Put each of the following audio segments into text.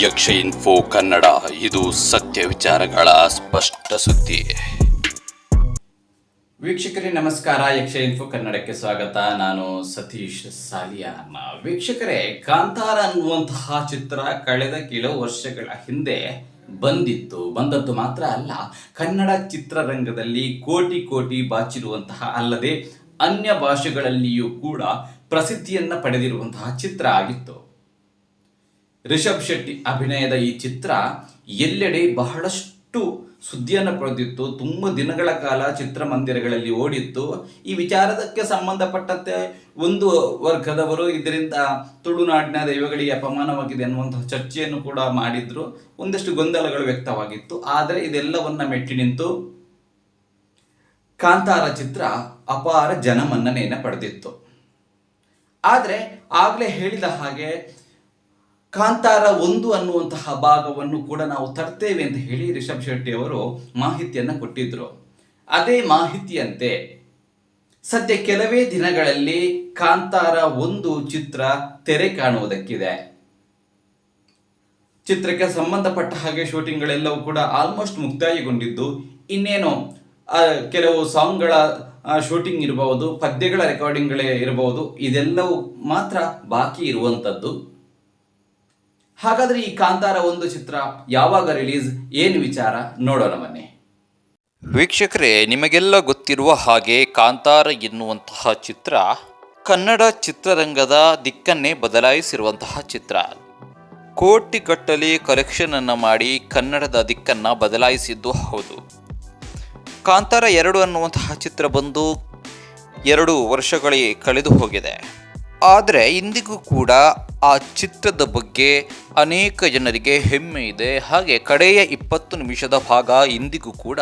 ಯಕ್ಷ ಇನ್ಫೋ ಕನ್ನಡ. ಇದು ಸತ್ಯ ವಿಚಾರಗಳ ಸ್ಪಷ್ಟ ಸುದ್ದಿ. ವೀಕ್ಷಕರೇ, ನಮಸ್ಕಾರ. ಯಕ್ಷ ಇನ್ಫೋ ಕನ್ನಡಕ್ಕೆ ಸ್ವಾಗತ. ನಾನು ಸತೀಶ್ ಸಾಲಿಯಾನ್. ವೀಕ್ಷಕರೇ, ಕಾಂತಾರ ಅನ್ನುವಂತಹ ಚಿತ್ರ ಕಳೆದ ಕೆಲವು ವರ್ಷಗಳ ಹಿಂದೆ ಬಂದಿತ್ತು. ಬಂದದ್ದು ಮಾತ್ರ ಅಲ್ಲ, ಕನ್ನಡ ಚಿತ್ರರಂಗದಲ್ಲಿ ಕೋಟಿ ಕೋಟಿ ಬಾಚಿರುವಂತಹ ಅಲ್ಲದೆ ಅನ್ಯ ಭಾಷೆಗಳಲ್ಲಿಯೂ ಕೂಡ ಪ್ರಸಿದ್ಧಿಯನ್ನ ಪಡೆದಿರುವಂತಹ ಚಿತ್ರ ಆಗಿತ್ತು. ರಿಷಬ್ ಶೆಟ್ಟಿ ಅಭಿನಯದ ಈ ಚಿತ್ರ ಎಲ್ಲೆಡೆ ಬಹಳಷ್ಟು ಸುದ್ದಿಯನ್ನು ಪಡೆದಿತ್ತು. ತುಂಬ ದಿನಗಳ ಕಾಲ ಚಿತ್ರಮಂದಿರಗಳಲ್ಲಿ ಓಡಿತ್ತು. ಈ ವಿಚಾರದಕ್ಕೆ ಸಂಬಂಧಪಟ್ಟಂತೆ ಒಂದು ವರ್ಗದವರು ಇದರಿಂದ ತುಳುನಾಡಿನ ದೈವಗಳಿಗೆ ಅಪಮಾನವಾಗಿದೆ ಅನ್ನುವಂತಹ ಚರ್ಚೆಯನ್ನು ಕೂಡ ಮಾಡಿದ್ರು. ಒಂದಷ್ಟು ಗೊಂದಲಗಳು ವ್ಯಕ್ತವಾಗಿತ್ತು. ಆದರೆ ಇದೆಲ್ಲವನ್ನ ಮೆಟ್ಟಿ ನಿಂತು ಕಾಂತಾರ ಚಿತ್ರ ಅಪಾರ ಜನಮನ್ನಣೆಯನ್ನು ಪಡೆದಿತ್ತು. ಆದರೆ ಆಗಲೇ ಹೇಳಿದ ಹಾಗೆ ಕಾಂತಾರ ಒಂದು ಅನ್ನುವಂತಹ ಭಾಗವನ್ನು ಕೂಡ ನಾವು ತರ್ತೇವೆ ಅಂತ ಹೇಳಿ ರಿಷಬ್ ಶೆಟ್ಟಿ ಅವರು ಮಾಹಿತಿಯನ್ನು ಕೊಟ್ಟಿದ್ರು. ಅದೇ ಮಾಹಿತಿಯಂತೆ ಸದ್ಯ ಕೆಲವೇ ದಿನಗಳಲ್ಲಿ ಕಾಂತಾರ ಒಂದು ಚಿತ್ರ ತೆರೆ ಕಾಣುವುದಕ್ಕಿದೆ. ಚಿತ್ರಕ್ಕೆ ಸಂಬಂಧಪಟ್ಟ ಹಾಗೆ ಶೂಟಿಂಗ್ಗಳೆಲ್ಲವೂ ಕೂಡ ಆಲ್ಮೋಸ್ಟ್ ಮುಕ್ತಾಯಗೊಂಡಿದ್ದು. ಇನ್ನೇನು ಕೆಲವು ಸಾಂಗ್ಗಳ ಶೂಟಿಂಗ್ ಇರಬಹುದು, ಪದ್ಯಗಳ ರೆಕಾರ್ಡಿಂಗ್ಗಳೇ ಇರಬಹುದು, ಇದೆಲ್ಲವೂ ಮಾತ್ರ ಬಾಕಿ ಇರುವಂಥದ್ದು. ಹಾಗಾದ್ರೆ ಈ ಕಾಂತಾರ ಒಂದು ಚಿತ್ರ ಯಾವಾಗ ರಿಲೀಸ್? ಏನು ವಿಚಾರ? ನೋಡೋಣ ಬನ್ನಿ. ವೀಕ್ಷಕರೇ, ನಿಮಗೆಲ್ಲ ಗೊತ್ತಿರುವ ಹಾಗೆ ಕಾಂತಾರ ಎನ್ನುವಂತಹ ಚಿತ್ರ ಕನ್ನಡ ಚಿತ್ರರಂಗದ ದಿಕ್ಕನ್ನೇ ಬದಲಾಯಿಸಿರುವಂತಹ ಚಿತ್ರ. ಕೋಟಿಗಟ್ಟಲೆ ಕಲೆಕ್ಷನ್ ಅನ್ನು ಮಾಡಿ ಕನ್ನಡದ ದಿಕ್ಕನ್ನು ಬದಲಾಯಿಸಿದ್ದು ಹೌದು. ಕಾಂತಾರ ಎರಡು ಅನ್ನುವಂತಹ ಚಿತ್ರ ಬಂದು ಎರಡು ವರ್ಷಗಳೇ ಕಳೆದು ಹೋಗಿದೆ. ಆದರೆ ಇಂದಿಗೂ ಕೂಡ ಆ ಚಿತ್ರದ ಬಗ್ಗೆ ಅನೇಕ ಜನರಿಗೆ ಹೆಮ್ಮೆ ಇದೆ. ಹಾಗೆ ಕಡೆಯ ಇಪ್ಪತ್ತು ನಿಮಿಷದ ಭಾಗ ಇಂದಿಗೂ ಕೂಡ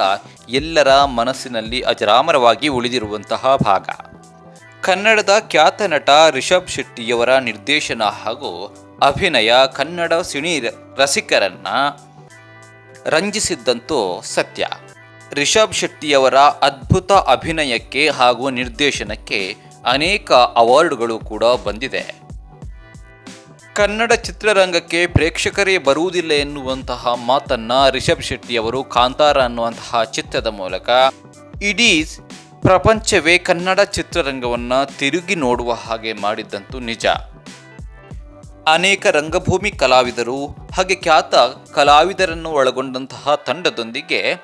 ಎಲ್ಲರ ಮನಸ್ಸಿನಲ್ಲಿ ಅಜರಾಮರವಾಗಿ ಉಳಿದಿರುವಂತಹ ಭಾಗ. ಕನ್ನಡದ ಖ್ಯಾತ ನಟ ರಿಷಬ್ ಶೆಟ್ಟಿಯವರ ನಿರ್ದೇಶನ ಹಾಗೂ ಅಭಿನಯ ಕನ್ನಡ ಸಿಣಿ ರಸಿಕರನ್ನ ರಂಜಿಸಿದ್ದಂತೂ ಸತ್ಯ. ರಿಷಬ್ ಶೆಟ್ಟಿಯವರ ಅದ್ಭುತ ಅಭಿನಯಕ್ಕೆ ಹಾಗೂ ನಿರ್ದೇಶನಕ್ಕೆ ಅನೇಕ ಅವಾರ್ಡ್ಗಳು ಕೂಡ ಬಂದಿದೆ. ಕನ್ನಡ ಚಿತ್ರರಂಗಕ್ಕೆ ಪ್ರೇಕ್ಷಕರೇ ಬರುವುದಿಲ್ಲ ಎನ್ನುವಂತಹ ಮಾತನ್ನ ರಿಷಬ್ ಶೆಟ್ಟಿ ಅವರು ಕಾಂತಾರ ಅನ್ನುವಂತಹ ಚಿತ್ರದ ಮೂಲಕ ಇಡೀ ಪ್ರಪಂಚವೇ ಕನ್ನಡ ಚಿತ್ರರಂಗವನ್ನ ತಿರುಗಿ ನೋಡುವ ಹಾಗೆ ಮಾಡಿದ್ದಂತೂ ನಿಜ. ಅನೇಕ ರಂಗಭೂಮಿ ಕಲಾವಿದರು ಹಾಗೆ ಖ್ಯಾತ ಕಲಾವಿದರನ್ನು ಒಳಗೊಂಡಂತಹ ತಂಡದೊಂದಿಗೆ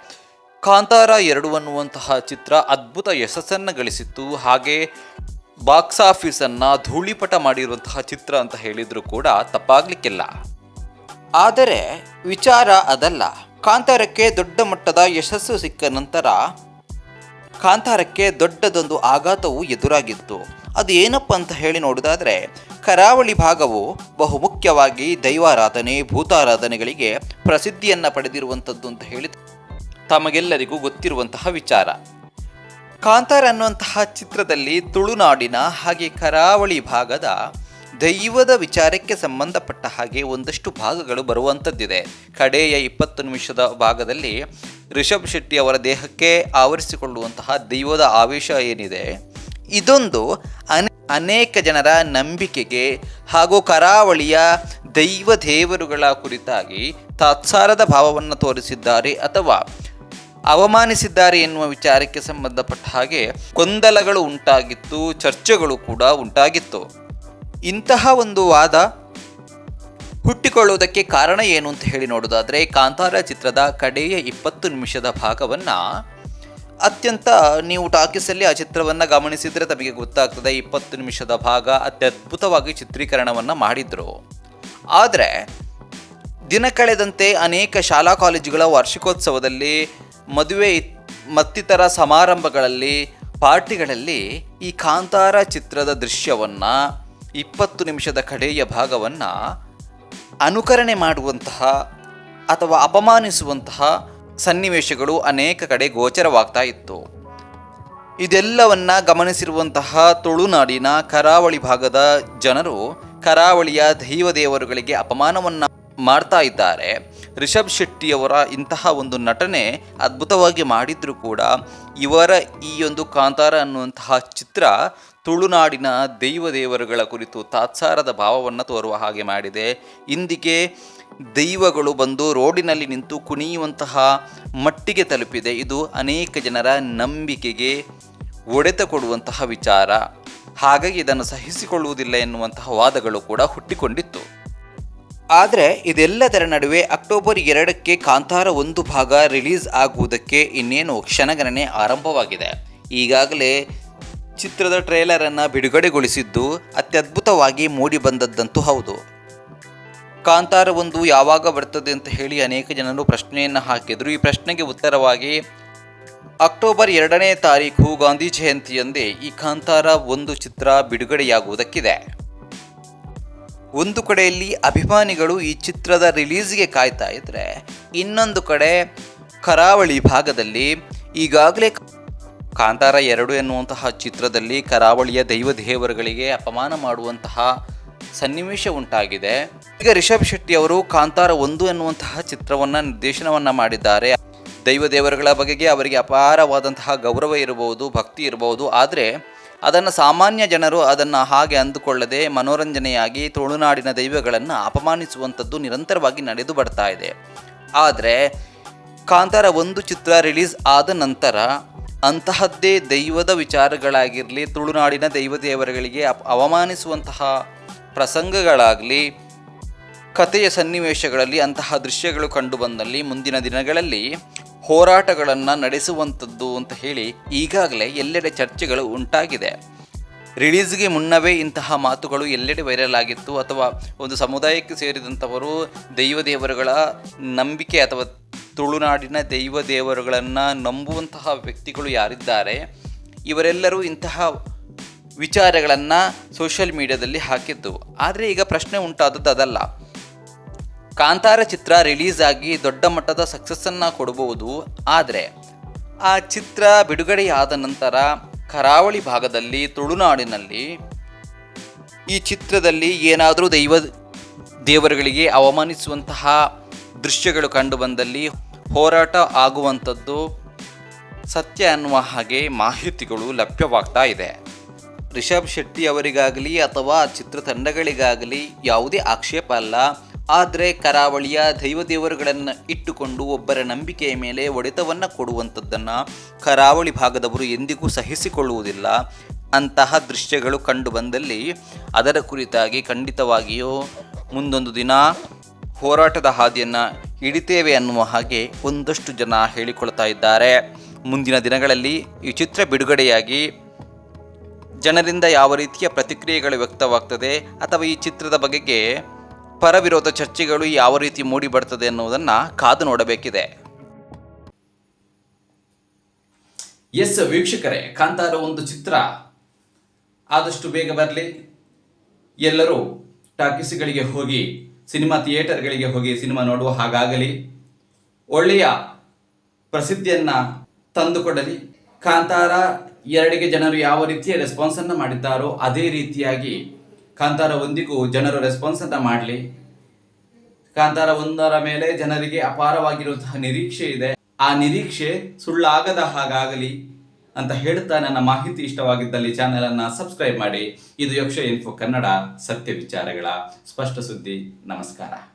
ಕಾಂತಾರ ಎರಡು ಅನ್ನುವಂತಹ ಚಿತ್ರ ಅದ್ಭುತ ಯಶಸ್ಸನ್ನು ಗಳಿಸಿತ್ತು. ಹಾಗೆ ಬಾಕ್ಸ್ ಆಫೀಸನ್ನು ಧೂಳಿಪಟ ಮಾಡಿರುವಂತಹ ಚಿತ್ರ ಅಂತ ಹೇಳಿದರೂ ಕೂಡ ತಪ್ಪಾಗಲಿಕ್ಕಿಲ್ಲ. ಆದರೆ ವಿಚಾರ ಅದಲ್ಲ. ಕಾಂತಾರಕ್ಕೆ ದೊಡ್ಡ ಮಟ್ಟದ ಯಶಸ್ಸು ಸಿಕ್ಕ ನಂತರ ಕಾಂತಾರಕ್ಕೆ ದೊಡ್ಡದೊಂದು ಆಘಾತವು ಎದುರಾಗಿತ್ತು. ಅದು ಏನಪ್ಪ ಅಂತ ಹೇಳಿ ನೋಡೋದಾದರೆ, ಕರಾವಳಿ ಭಾಗವು ಬಹುಮುಖ್ಯವಾಗಿ ದೈವಾರಾಧನೆ, ಭೂತಾರಾಧನೆಗಳಿಗೆ ಪ್ರಸಿದ್ಧಿಯನ್ನು ಪಡೆದಿರುವಂಥದ್ದು ಅಂತ ಹೇಳಿ ತಮಗೆಲ್ಲರಿಗೂ ಗೊತ್ತಿರುವಂತಹ ವಿಚಾರ. ಕಾಂತಾರ ಅನ್ನುವಂತಹ ಚಿತ್ರದಲ್ಲಿ ತುಳುನಾಡಿನ ಹಾಗೆ ಕರಾವಳಿ ಭಾಗದ ದೈವದ ವಿಚಾರಕ್ಕೆ ಸಂಬಂಧಪಟ್ಟ ಹಾಗೆ ಒಂದಷ್ಟು ಭಾಗಗಳು ಬರುವಂಥದ್ದಿದೆ ಕಡೆಯ ಇಪ್ಪತ್ತು ನಿಮಿಷದ ಭಾಗದಲ್ಲಿ ರಿಷಭ್ ಶೆಟ್ಟಿ ಅವರ ದೇಹಕ್ಕೆ ಆವರಿಸಿಕೊಳ್ಳುವಂತಹ ದೈವದ ಆವೇಶ ಏನಿದೆ? ಇದೊಂದು ಅನೆ, ಅನೇಕ ಜನರ ನಂಬಿಕೆಗೆ ಹಾಗೂ ಕರಾವಳಿಯ ದೈವ ದೇವರುಗಳ ಕುರಿತಾಗಿ ತಾತ್ಸಾರದ ಭಾವವನ್ನು ತೋರಿಸಿದ್ದಾರೆ ಅಥವಾ ಅವಮಾನಿಸಿದ್ದಾರೆ ಎನ್ನುವ ವಿಚಾರಕ್ಕೆ ಸಂಬಂಧಪಟ್ಟ ಹಾಗೆ ಗೊಂದಲಗಳು ಉಂಟಾಗಿತ್ತು, ಚರ್ಚೆಗಳು ಕೂಡ ಉಂಟಾಗಿತ್ತು. ಇಂತಹ ಒಂದು ವಾದ ಹುಟ್ಟಿಕೊಳ್ಳುವುದಕ್ಕೆ ಕಾರಣ ಏನು ಅಂತ ಹೇಳಿ ನೋಡೋದಾದರೆ ಕಾಂತಾರ ಚಿತ್ರದ ಕಡೆಯ ಇಪ್ಪತ್ತು ನಿಮಿಷದ ಭಾಗವನ್ನು ಅತ್ಯಂತ ನೀವು ಟಾಕೀಸಲ್ಲಿ ಆ ಚಿತ್ರವನ್ನು ಗಮನಿಸಿದರೆ ತಮಗೆ ಗೊತ್ತಾಗ್ತದೆ, ಇಪ್ಪತ್ತು ನಿಮಿಷದ ಭಾಗ ಅತ್ಯದ್ಭುತವಾಗಿ ಚಿತ್ರೀಕರಣವನ್ನು ಮಾಡಿದರು. ಆದರೆ ದಿನ ಕಳೆದಂತೆ ಅನೇಕ ಶಾಲಾ ಕಾಲೇಜುಗಳ ವಾರ್ಷಿಕೋತ್ಸವದಲ್ಲಿ ಮದುವೆ ಮತ್ತಿತರ ಸಮಾರಂಭಗಳಲ್ಲಿ, ಪಾರ್ಟಿಗಳಲ್ಲಿ ಈ ಕಾಂತಾರ ಚಿತ್ರದ ದೃಶ್ಯವನ್ನು ಇಪ್ಪತ್ತು ನಿಮಿಷದ ಕಡೆಯ ಭಾಗವನ್ನು ಅನುಕರಣೆ ಮಾಡುವಂತಹ ಅಥವಾ ಅಪಮಾನಿಸುವಂತಹ ಸನ್ನಿವೇಶಗಳು ಅನೇಕ ಕಡೆ ಗೋಚರವಾಗ್ತಾ ಇತ್ತು. ಇದೆಲ್ಲವನ್ನ ಗಮನಿಸಿರುವಂತಹ ತುಳುನಾಡಿನ ಕರಾವಳಿ ಭಾಗದ ಜನರು ಕರಾವಳಿಯ ದೈವ ದೇವರುಗಳಿಗೆ ಅಪಮಾನವನ್ನು ಮಾಡ್ತಾ ಇದ್ದಾರೆ. ರಿಷಬ್ ಶೆಟ್ಟಿಯವರ ಇಂತಹ ಒಂದು ನಟನೆ ಅದ್ಭುತವಾಗಿ ಮಾಡಿದ್ರು ಕೂಡ ಇವರ ಈ ಒಂದು ಕಾಂತಾರ ಅನ್ನುವಂತಹ ಚಿತ್ರ ತುಳುನಾಡಿನ ದೈವ ದೇವರುಗಳ ಕುರಿತು ತಾತ್ಸಾರದ ಭಾವವನ್ನು ತೋರುವ ಹಾಗೆ ಮಾಡಿದೆ. ಇಂದಿಗೆ ದೈವಗಳು ಬಂದು ರೋಡಿನಲ್ಲಿ ನಿಂತು ಕುಣಿಯುವಂತಹ ಮಟ್ಟಿಗೆ ತಲುಪಿದೆ. ಇದು ಅನೇಕ ಜನರ ನಂಬಿಕೆಗೆ ಒಡೆತ ಕೊಡುವಂತಹ ವಿಚಾರ. ಹಾಗಾಗಿ ಇದನ್ನು ಸಹಿಸಿಕೊಳ್ಳುವುದಿಲ್ಲ ಎನ್ನುವಂತಹ ವಾದಗಳು ಕೂಡ ಹುಟ್ಟಿಕೊಂಡಿತ್ತು. ಆದರೆ ಇದೆಲ್ಲದರ ನಡುವೆ ಅಕ್ಟೋಬರ್ ಎರಡಕ್ಕೆ ಕಾಂತಾರ ಒಂದು ಭಾಗ ರಿಲೀಸ್ ಆಗುವುದಕ್ಕೆ ಇನ್ನೇನು ಕ್ಷಣಗಣನೆ ಆರಂಭವಾಗಿದೆ. ಈಗಾಗಲೇ ಚಿತ್ರದ ಟ್ರೇಲರನ್ನು ಬಿಡುಗಡೆಗೊಳಿಸಿದ್ದು ಅತ್ಯದ್ಭುತವಾಗಿ ಮೂಡಿ ಬಂದದ್ದಂತೂ ಹೌದು. ಕಾಂತಾರ ಒಂದು ಯಾವಾಗ ಬರ್ತದೆ ಅಂತ ಹೇಳಿ ಅನೇಕ ಜನರು ಪ್ರಶ್ನೆಯನ್ನು ಹಾಕಿದರು. ಈ ಪ್ರಶ್ನೆಗೆ ಉತ್ತರವಾಗಿ ಅಕ್ಟೋಬರ್ ಎರಡನೇ ತಾರೀಕು ಗಾಂಧಿ ಜಯಂತಿಯಂದೇ ಈ ಕಾಂತಾರ ಒಂದು ಚಿತ್ರ ಬಿಡುಗಡೆಯಾಗುವುದಕ್ಕಿದೆ. ಒಂದು ಕಡೆಯಲ್ಲಿ ಅಭಿಮಾನಿಗಳು ಈ ಚಿತ್ರದ ರಿಲೀಸ್ಗೆ ಕಾಯ್ತಾ ಇದ್ರೆ, ಇನ್ನೊಂದು ಕಡೆ ಕರಾವಳಿ ಭಾಗದಲ್ಲಿ ಈಗಾಗಲೇ ಕಾಂತಾರ ಎರಡು ಎನ್ನುವಂತಹ ಚಿತ್ರದಲ್ಲಿ ಕರಾವಳಿಯ ದೈವ ದೇವರುಗಳಿಗೆ ಅಪಮಾನ ಮಾಡುವಂತಹ ಸನ್ನಿವೇಶ ಉಂಟಾಗಿದೆ. ಈಗ ರಿಷಬ್ ಶೆಟ್ಟಿ ಅವರು ಕಾಂತಾರ ಒಂದು ಎನ್ನುವಂತಹ ಚಿತ್ರವನ್ನು ನಿರ್ದೇಶನವನ್ನು ಮಾಡಿದ್ದಾರೆ. ದೈವ ದೇವರುಗಳ ಬಗೆಗೆ ಅವರಿಗೆ ಅಪಾರವಾದಂತಹ ಗೌರವ ಇರಬಹುದು, ಭಕ್ತಿ ಇರಬಹುದು, ಆದರೆ ಅದನ್ನು ಸಾಮಾನ್ಯ ಜನರು ಅದನ್ನು ಹಾಗೆ ಅಂದುಕೊಳ್ಳದೆ ಮನೋರಂಜನೆಯಾಗಿ ತುಳುನಾಡಿನ ದೈವಗಳನ್ನು ಅಪಮಾನಿಸುವಂಥದ್ದು ನಿರಂತರವಾಗಿ ನಡೆದು ಬರ್ತಾ ಇದೆ. ಆದರೆ ಕಾಂತಾರ ಒಂದು ಚಿತ್ರ ರಿಲೀಸ್ ಆದ ನಂತರ ಅಂತಹದ್ದೇ ದೈವದ ವಿಚಾರಗಳಾಗಿರಲಿ, ತುಳುನಾಡಿನ ದೈವ ಅಪ್ ಅವಮಾನಿಸುವಂತಹ ಪ್ರಸಂಗಗಳಾಗಲಿ, ಕಥೆಯ ಸನ್ನಿವೇಶಗಳಲ್ಲಿ ಅಂತಹ ದೃಶ್ಯಗಳು ಕಂಡುಬಂದಲ್ಲಿ ಮುಂದಿನ ದಿನಗಳಲ್ಲಿ ಹೋರಾಟಗಳನ್ನು ನಡೆಸುವಂಥದ್ದು ಅಂತ ಹೇಳಿ ಈಗಾಗಲೇ ಎಲ್ಲೆಡೆ ಚರ್ಚೆಗಳು ಉಂಟಾಗಿದೆ. ರಿಲೀಸ್ಗೆ ಮುನ್ನವೇ ಇಂತಹ ಮಾತುಗಳು ಎಲ್ಲೆಡೆ ವೈರಲ್ ಆಗಿತ್ತು. ಅಥವಾ ಒಂದು ಸಮುದಾಯಕ್ಕೆ ಸೇರಿದಂಥವರು ದೈವ ದೇವರುಗಳ ನಂಬಿಕೆ ಅಥವಾ ತುಳುನಾಡಿನ ದೈವ ದೇವರುಗಳನ್ನು ನಂಬುವಂತಹ ವ್ಯಕ್ತಿಗಳು ಯಾರಿದ್ದಾರೆ? ಇವರೆಲ್ಲರೂ ಇಂತಹ ವಿಚಾರಗಳನ್ನು ಸೋಷಿಯಲ್ ಮೀಡಿಯಾದಲ್ಲಿ ಹಾಕಿದ್ದು. ಆದರೆ ಈಗ ಪ್ರಶ್ನೆ ಉಂಟಾದದ್ದು ಅದಲ್ಲ. ಕಾಂತಾರ ಚಿತ್ರ ರಿಲೀಸ್ ಆಗಿ ದೊಡ್ಡ ಮಟ್ಟದ ಸಕ್ಸಸ್ಸನ್ನು ಕೊಡಬಹುದು ಆದರೆ, ಆ ಚಿತ್ರ ಬಿಡುಗಡೆಯಾದ ನಂತರ ಕರಾವಳಿ ಭಾಗದಲ್ಲಿ ತುಳುನಾಡಿನಲ್ಲಿ ಈ ಚಿತ್ರದಲ್ಲಿ ಏನಾದರೂ ದೈವ, ದೇವರುಗಳಿಗೆ ಅವಮಾನಿಸುವಂತಹ ದೃಶ್ಯಗಳು ಕಂಡುಬಂದಲ್ಲಿ ಹೋರಾಟ ಆಗುವಂಥದ್ದು ಸತ್ಯ ಅನ್ನುವ ಹಾಗೆ ಮಾಹಿತಿಗಳು ಲಭ್ಯವಾಗ್ತಾ ಇದೆ. ರಿಷಬ್ ಶೆಟ್ಟಿ ಅವರಿಗಾಗಲಿ ಅಥವಾ ಚಿತ್ರತಂಡಗಳಿಗಾಗಲಿ ಯಾವುದೇ ಆಕ್ಷೇಪ ಅಲ್ಲ. ಆದರೆ ಕರಾವಳಿಯ ದೈವ ದೇವರುಗಳನ್ನು ಇಟ್ಟುಕೊಂಡು ಒಬ್ಬರ ನಂಬಿಕೆಯ ಮೇಲೆ ಒಡೆತವನ್ನು ಕೊಡುವಂಥದ್ದನ್ನು ಕರಾವಳಿ ಭಾಗದವರು ಎಂದಿಗೂ ಸಹಿಸಿಕೊಳ್ಳುವುದಿಲ್ಲ. ಅಂತಹ ದೃಶ್ಯಗಳು ಕಂಡು ಬಂದಲ್ಲಿ ಅದರ ಕುರಿತಾಗಿ ಖಂಡಿತವಾಗಿಯೂ ಮುಂದೊಂದು ದಿನ ಹೋರಾಟದ ಹಾದಿಯನ್ನು ಹಿಡಿತೇವೆ ಅನ್ನುವ ಹಾಗೆ ಒಂದಷ್ಟು ಜನ ಹೇಳಿಕೊಳ್ತಾ ಇದ್ದಾರೆ. ಮುಂದಿನ ದಿನಗಳಲ್ಲಿ ಈ ಚಿತ್ರ ಬಿಡುಗಡೆಯಾಗಿ ಜನರಿಂದ ಯಾವ ರೀತಿಯ ಪ್ರತಿಕ್ರಿಯೆಗಳು ವ್ಯಕ್ತವಾಗ್ತದೆ ಅಥವಾ ಈ ಚಿತ್ರದ ಬಗೆಗೆ ಪರವಿರೋಧ ಚರ್ಚೆಗಳು ಯಾವ ರೀತಿ ಮೂಡಿ ಬರ್ತದೆ ಅನ್ನೋದನ್ನು ಕಾದು ನೋಡಬೇಕಿದೆ. ಎಸ್ ವೀಕ್ಷಕರೇ, ಕಾಂತಾರ ಒಂದು ಚಿತ್ರ. ಆದಷ್ಟು ಬೇಗ ಬರಲಿ. ಎಲ್ಲರೂ ಟಾಕೀಸ್ಗಳಿಗೆ ಹೋಗಿ, ಸಿನಿಮಾ ಥಿಯೇಟರ್ಗಳಿಗೆ ಹೋಗಿ ಸಿನಿಮಾ ನೋಡುವ ಹಾಗಾಗಲಿ. ಒಳ್ಳೆಯ ಪ್ರಸಿದ್ಧಿಯನ್ನು ತಂದುಕೊಡಲಿ. ಕಾಂತಾರ ಎರಡಿಗೆ ಜನರು ಯಾವ ರೀತಿಯ ರೆಸ್ಪಾನ್ಸನ್ನು ಮಾಡಿದ್ದಾರೋ, ಅದೇ ರೀತಿಯಾಗಿ ಕಾಂತಾರ ಒಂದಿಗೂ ಜನರು ಅಂತ ಮಾಡಲಿ. ಕಾಂತಾರ ಒಂದರ ಮೇಲೆ ಜನರಿಗೆ ಅಪಾರವಾಗಿರುವಂತಹ ನಿರೀಕ್ಷೆ ಇದೆ. ಆ ನಿರೀಕ್ಷೆ ಸುಳ್ಳಾಗದ ಹಾಗಾಗಲಿ ಅಂತ ಹೇಳ್ತಾ ನನ್ನ ಮಾಹಿತಿ ಇಷ್ಟವಾಗಿದ್ದಲ್ಲಿ ಚಾನೆಲ್ ಅನ್ನ ಸಬ್ಸ್ಕ್ರೈಬ್ ಮಾಡಿ. ಇದು ಯಕ್ಷ ಇನ್ಫೋ ಕನ್ನಡ ಸತ್ಯ ವಿಚಾರಗಳ ಸ್ಪಷ್ಟ ಸುದ್ದಿ. ನಮಸ್ಕಾರ.